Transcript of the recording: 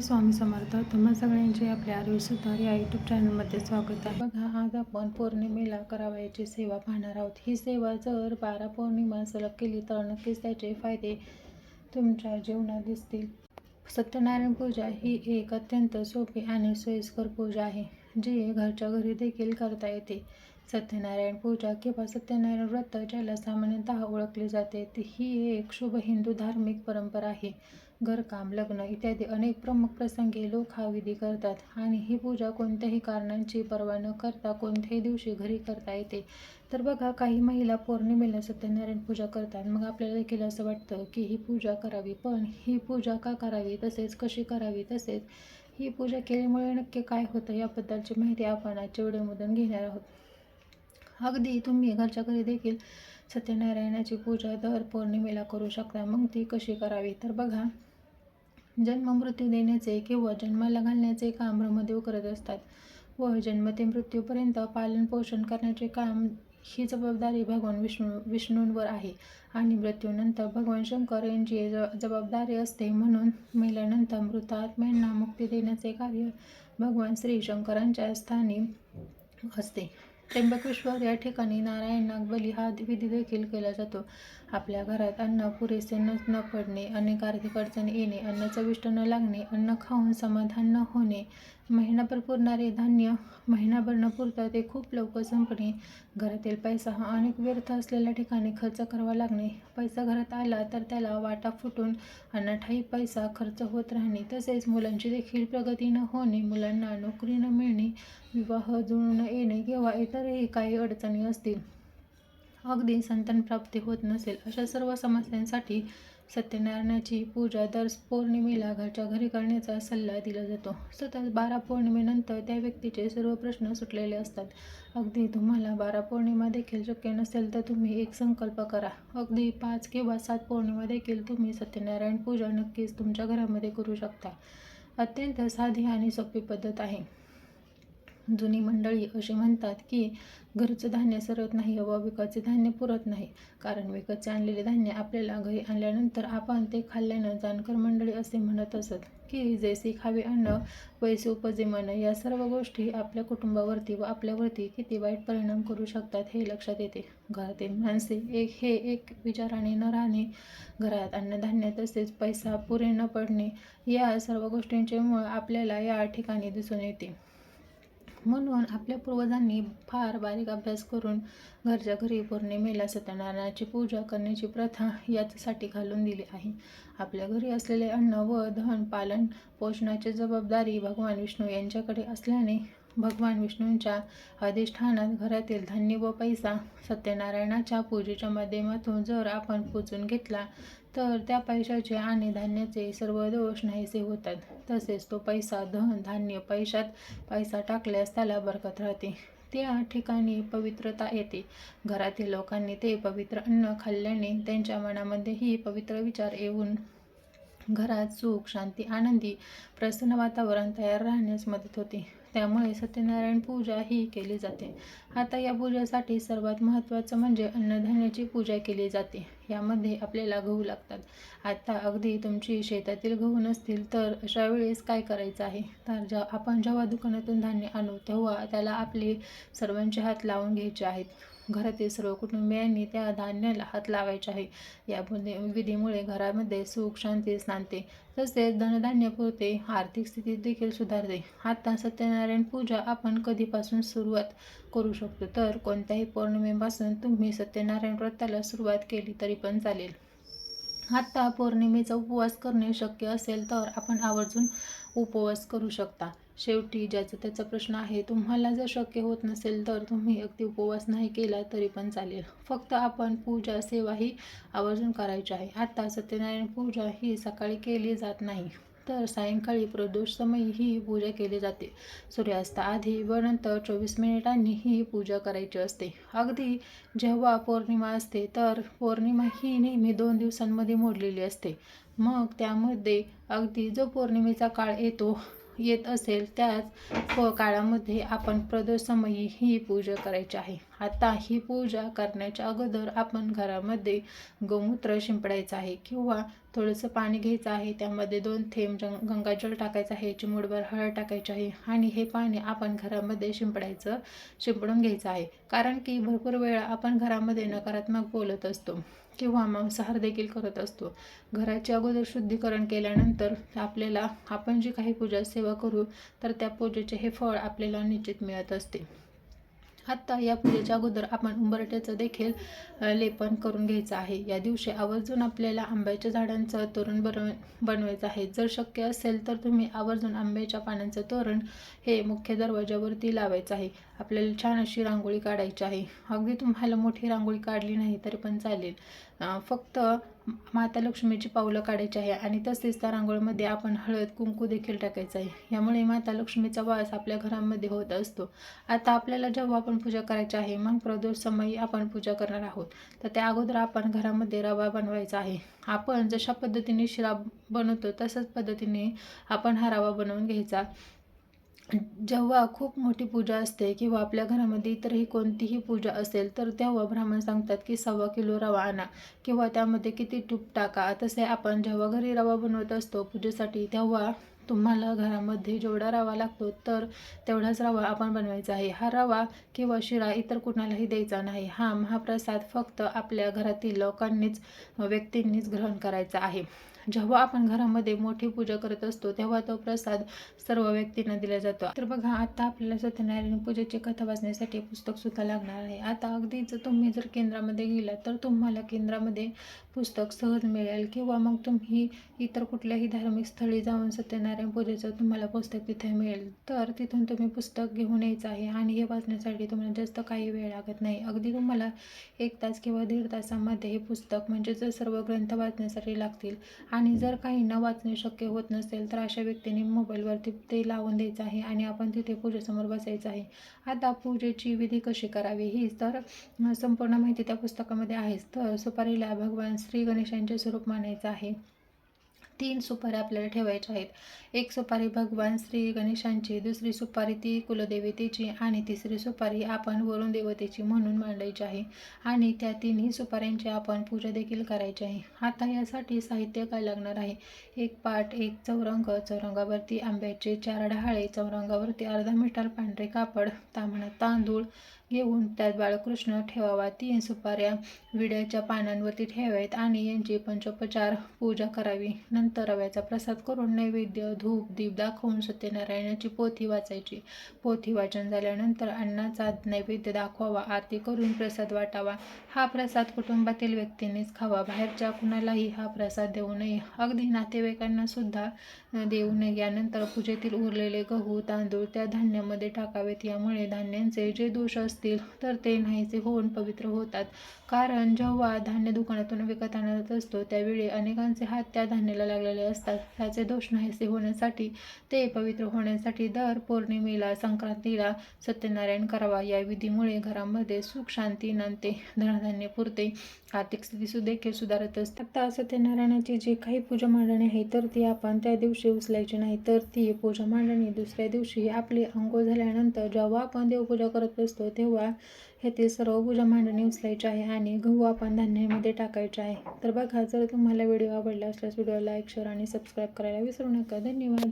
श्री स्वामी समर्थ तुम्हा सगळ्यांचे आपल्या आरोग्य सुधार या यूट्यूब चॅनलमध्ये स्वागत आहे. बघा आज आपण पौर्णिमेला करावयाची सेवा पाहणार आहोत. ही सेवा जर बारा पौर्णिमा सलग केली तर नक्कीच त्याचे फायदे तुमच्या जीवनात दिसतील. सत्यनारायण पूजा ही एक अत्यंत सोपी आणि सोयीस्कर पूजा आहे जी घरच्या घरी देखील करता येते. सत्यनारायण पूजा किंवा सत्यनारायण व्रत ज्याला सामान्यतः ओळखले जाते ही एक शुभ हिंदू धार्मिक परंपरा आहे. घरकाम लग्न इत्यादी अनेक प्रमुख प्रसंगी लोक हा विधी करतात. आणि ही पूजा कोणत्याही कारणांची पर्वा न करता कोणत्याही दिवशी घरी करता येते. तर बघा काही महिला पौर्णिमेला सत्यनारायण पूजा करतात. मग आपल्याला देखील असं वाटतं की ही पूजा करावी. पण ही पूजा का करावी? तसेच कशी करावी? तसेच ही पूजा केल्यामुळे नक्की काय होतं याबद्दलची माहिती आपण आजच्या व्हिडिओमधून घेणार आहोत. अगदी तुम्ही घरच्या घरी देखील सत्यनारायणाची पूजा दर पौर्णिमेला करू शकता. मग ती कशी करावी? तर बघा जन्म मृत्यू देण्याचे किंवा जन्माला घालण्याचे काम ब्रह्मदेव करत असतात. व जन्म ते मृत्यूपर्यंत पालन पोषण करण्याचे काम ही जबाबदारी भगवान विष्णू विष्णूंवर आहे. आणि मृत्यूनंतर भगवान शंकर यांची ज जबाबदारी असते. म्हणून मेल्यानंतर मृत आत्म्यांना मुक्ती देण्याचे कार्य भगवान श्री शंकरांच्या स्थानी असते. त्र्यंबकेश्वर या ठिकाणी नारायण नागबली हा विधी देखील केला जातो. आपल्या घरात अन्न पुरेसे न न पडणे अनेक आर्थिक अडचणी येणे अन्न चविष्ट न लागणे अन्न खाऊन समाधान न होणे महिनाभर पुरणारे धान्य महिनाभर न पुरता ते खूप लवकर संपणे. घरातील पैसा हा अनेक व्यर्थ असलेल्या ठिकाणी खर्च करावा लागणे. पैसा घरात आला तर त्याला वाटा फुटून अनाठाई पैसा खर्च होत राहणे. तसेच मुलांची देखील प्रगती न होणे मुलांना नोकरी न मिळणे विवाह जुळून येणे किंवा इतरही काही अडचणी असतील. अगदी संतानप्राप्ती होत नसेल अशा सर्व समस्यांसाठी सत्यनारायणाची पूजा दर पौर्णिमेला घरच्या घरी करण्याचा सल्ला दिला जातो. सतत बारा पौर्णिमेनंतर त्या व्यक्तीचे सर्व प्रश्न सुटलेले असतात. अगदी तुम्हाला बारा पौर्णिमा देखील शक्य नसेल तर तुम्ही एक संकल्प करा. अगदी पाच किंवा सात पौर्णिमा देखील तुम्ही सत्यनारायण पूजा नक्कीच तुमच्या घरामध्ये करू शकता. अत्यंत साधी आणि सोपी पद्धत आहे. जुनी मंडळी असे म्हणतात की घरचं धान्य सरत नाही व विकतचे धान्य पुरत नाही. कारण विकतचे आणलेले धान्य आपल्याला घरी आणल्यानंतर आपण ते खाल्ल्यानं जानकर मंडळी असे म्हणत असत की जैसे खावे अन्न पैसे उपजे मन या सर्व गोष्टी आपल्या कुटुंबावरती व आपल्यावरती किती वाईट परिणाम करू शकतात हे लक्षात येते. घरातील माणसे एक हे एक विचाराने न राहणे घरात अन्नधान्य तसेच पैसा पुरे न पडणे या सर्व गोष्टींचे मुळ आपल्याला या ठिकाणी दिसून येते. म्हणून आपल्या पूर्वजांनी फार बारीक अभ्यास करून घरच्या घरी पौर्णिमेला सत्यनारायणाची पूजा करण्याची प्रथा याचसाठी घालून दिली आहे. आपल्या घरी असलेले अन्न व धन पालन पोषणाची जबाबदारी भगवान विष्णू यांच्याकडे असल्याने भगवान विष्णूंच्या अधिष्ठानात घरातील धान्य व पैसा सत्यनारायणाच्या पूजेच्या माध्यमातून जर आपण पूजून घेतला तर त्या पैशाचे आणि धान्याचे सर्व दोष नाहीसे होतात. तसेच तो पैसा धन धान्य पैशात पैसा टाकल्यास त्याला बरकत राहते. त्या ठिकाणी पवित्रता येते. घरातील लोकांनी ते पवित्र अन्न खाल्ल्याने त्यांच्या मनामध्येही पवित्र विचार येऊन घरात सुख शांती आनंदी प्रसन्न वातावरण तयार राहण्यास मदत होते. त्यामुळे सत्यनारायण पूजा ही केली जाते. आता या पूजेसाठी सर्वात महत्त्वाचं म्हणजे अन्नधान्याची पूजा केली जाते. यामध्ये आपल्याला गहू लागतात. आता अगदी तुमची शेतातील गहू नसतील तर अशा वेळेस काय करायचं आहे? तर जेव्हा आपण जेव्हा दुकानातून धान्य आणू तेव्हा त्याला आपले सर्वांचे हात लावून घ्यायचे आहेत. घरातील सर्व कुटुंबियांनी त्या धान्याला हात लावायचे आहे. या विधीमुळे घरामध्ये सुख शांती सांगते तसेच धनधान्य पुरते. आर्थिक स्थिती देखील सुधारते. आता सत्यनारायण पूजा आपण कधीपासून सुरुवात करू शकतो? तर कोणत्याही पौर्णिमेपासून तुम्ही सत्यनारायण व्रताला सुरुवात केली तरी पण चालेल. आत्ता पौर्णिमेचा उपवास करणे शक्य असेल तर आपण आवर्जून उपवास करू शकता. शेवटी ज्याचा त्याचा प्रश्न आहे तुम्हाला जर शक्य होत नसेल तर तुम्ही अगदी उपवास नाही केला तरी पण चालेल. फक्त आपण पूजा सेवा ही आवर्जून करायची आहे. आता सत्यनारायण पूजा ही सकाळी केली जात नाही. तर सायंकाळी प्रदोषसमयी ही पूजा केली जाते. सूर्यास्ताआधी व नंतर चोवीस मिनिटांनी ही पूजा करायची असते. अगदी जेव्हा पौर्णिमा असते तर पौर्णिमा ही नेहमी दोन दिवसांमध्ये मोडलेली असते. मग त्यामध्ये अगदी जो पौर्णिमेचा काळ येतो येत असेल त्याच काळामध्ये आपण प्रदोषमयी ही पूजा करायची आहे. आता ही पूजा करण्याच्या अगोदर आपण घरामध्ये गोमूत्र शिंपडायचं आहे किंवा थोडंसं पाणी घ्यायचं आहे. त्यामध्ये दोन थेंब जंग गंगाजल टाकायचं आहे चिमुडभर हळद टाकायची आहे आणि हे पाणी आपण घरामध्ये शिंपडायचं शिंपडून घ्यायचं आहे. कारण की भरपूर वेळा आपण घरामध्ये नकारात्मक बोलत असतो. किंवा मांसाहार देखील करत असतो. घराचे अगोदर शुद्धीकरण केल्यानंतर आपल्याला आपण जी काही पूजा सेवा करू तर त्या पूजेचे हे फळ आपल्याला निश्चित मिळत असते. आत्ता या पूजेच्या अगोदर आपण उंबरट्याचं देखील लेपन करून घ्यायचं आहे. या दिवशी आवर्जून आपल्याला आंब्याच्या झाडांचं तोरण बनव बनवायचं आहे. जर शक्य असेल तर तुम्ही आवर्जून आंब्याच्या पानांचं तोरण हे मुख्य दरवाजावरती लावायचं आहे. आपल्याला छान अशी रांगोळी काढायची आहे. अगदी तुम्हाला मोठी रांगोळी काढली नाही तरी पण चालेल. फक्त माता लक्ष्मीची पावलं काढायची आहे आणि तसेच त्या रांगोळीमध्ये आपण हळद कुंकू देखील टाकायचं आहे. यामुळे माता लक्ष्मीचा वास आपल्या घरामध्ये होत असतो. आता आपल्याला जेव्हा आपण पूजा करायची आहे मग प्रदोष समयी आपण पूजा करणार आहोत. तर त्या अगोदर आपण घरामध्ये रवा बनवायचा आहे. आपण जशा पद्धतीने शिरा बनवतो तसंच पद्धतीने आपण हा रवा बनवून घ्यायचा. जेव्हा खूप मोठी पूजा असते किंवा आपल्या घरामध्ये इतरही कोणतीही पूजा असेल तर तेव्हा ब्राह्मण सांगतात की सव्वा किलो रवा आणा किंवा त्यामध्ये किती तूप टाका. तसे आपण जेव्हा घरी रवा बनवत असतो पूजेसाठी तेव्हा तुम्हाला घरामध्ये जेवढा रवा लागतो तर तेवढाच रवा आपण बनवायचा आहे. हा रवा किंवा शिरा इतर कुणालाही द्यायचा नाही. हा महाप्रसाद फक्त आपल्या घरातील लोकांनीच व्यक्तींनीच ग्रहण करायचा आहे. जेव्हा आपण घरामध्ये मोठी पूजा करत असतो तेव्हा तो प्रसाद सर्व व्यक्तींना दिला जातो. तर बघा आता आपल्याला सत्यनारायण पूजेची कथा वाचण्यासाठी पुस्तक सुद्धा लागणार आहे. आता अगदीच तुम्ही जर केंद्रामध्ये गेलात तर तुम्हाला केंद्रामध्ये पुस्तक सहज मिळेल किंवा मग तुम्ही इतर कुठल्याही धार्मिक स्थळी जाऊन सत्यनारायण पूजेचं तुम्हाला पुस्तक तिथे मिळेल. तर तिथून तुम्ही पुस्तक घेऊन यायचं आहे आणि हे वाचण्यासाठी तुम्हाला जास्त काही वेळ लागत नाही. अगदी तुम्हाला एक तास किंवा दीड तासामध्ये हे पुस्तक म्हणजे जर सर्व ग्रंथ वाचण्यासाठी लागतील. आणि जर काही न वाचणे शक्य होत नसेल तर अशा व्यक्तीने मोबाईलवरती ते लावून द्यायचं आहे आणि आपण तिथे पूजेसमोर बसायचं आहे. आता पूजेची विधी कशी करावी ही तर संपूर्ण माहिती त्या पुस्तकामध्ये आहेच. तर सुपारीला भगवान श्री गणेशांचे स्वरूप मानायचं आहे. तीन सुपारी आपल्याला ठेवायच्या आहेत. एक सुपारी भगवान श्री गणेशांची दुसरी सुपारी ती कुलदेवतेची आणि तिसरी सुपारी आपण वरुण देवतेची म्हणून मांडायची आहे. आणि त्या तिन्ही सुपाऱ्यांची आपण पूजा देखील करायची आहे. आता यासाठी साहित्य काय लागणार आहे? एक पाट एक चौरंग चौरंगावरती आंब्याचे चार डहाळे चौरंगावरती अर्धा मीटर पांढरे कापड तांबडा तांदूळ घेऊन त्यात बाळकृष्ण ठेवावा. तीन सुपाऱ्या विड्याच्या पानांवरती ठेवावेत आणि यांची पंचोपचार पूजा करावी. नंतर रव्याचा प्रसाद करून नैवेद्य धूप दीप दाखवून सत्यनारायणाची पोथी वाचायची. पोथी वाचन झाल्यानंतर अन्नाचा नैवेद्य दाखवावा आरती करून प्रसाद वाटावा. हा प्रसाद कुटुंबातील व्यक्तींनीच खावा. बाहेरच्या कुणालाही हा प्रसाद देऊ नये. अगदी नातेवाईकांना सुद्धा देऊ नये. यानंतर पूजेतील उरलेले गहू तांदूळ त्या धान्यामध्ये टाकावेत. यामुळे धान्यांचे जे दोष असतात असतील तर ते नाहीसे होऊन पवित्र होतात. कारण जेव्हा धान्य दुकानातून विकत आणत असतो त्यावेळी अनेकांचे हात त्या धान्याला लागलेले असतात. त्याचे दोष नाहीसे होण्यासाठी ते पवित्र होण्यासाठी दर पौर्णिमेला संक्रांतीला सत्यनारायण करावा. या विधीमुळे घरामध्ये सुख शांती नांदते धनधान्य पुरते. आर्थिक स्थिती देखील सुधारत असते आता सत्यनारायणाची जी काही पूजा मांडणी आहे तर ती आपण त्या दिवशी उचलायची नाही तर ती पूजा मांडणी दुसऱ्या दिवशी आपली अंघोळ झाल्यानंतर जेव्हा आपण देवपूजा करत असतो तेव्हा ह्यातील सर्व पूजा मांडणी उचलायची आहे आणि गहू आपण धान्यामध्ये टाकायचे आहे. तर बघा जर तुम्हाला व्हिडिओ आवडला असल्यास व्हिडिओ लाईक शेअर आणि सबस्क्राईब करायला विसरू नका. धन्यवाद.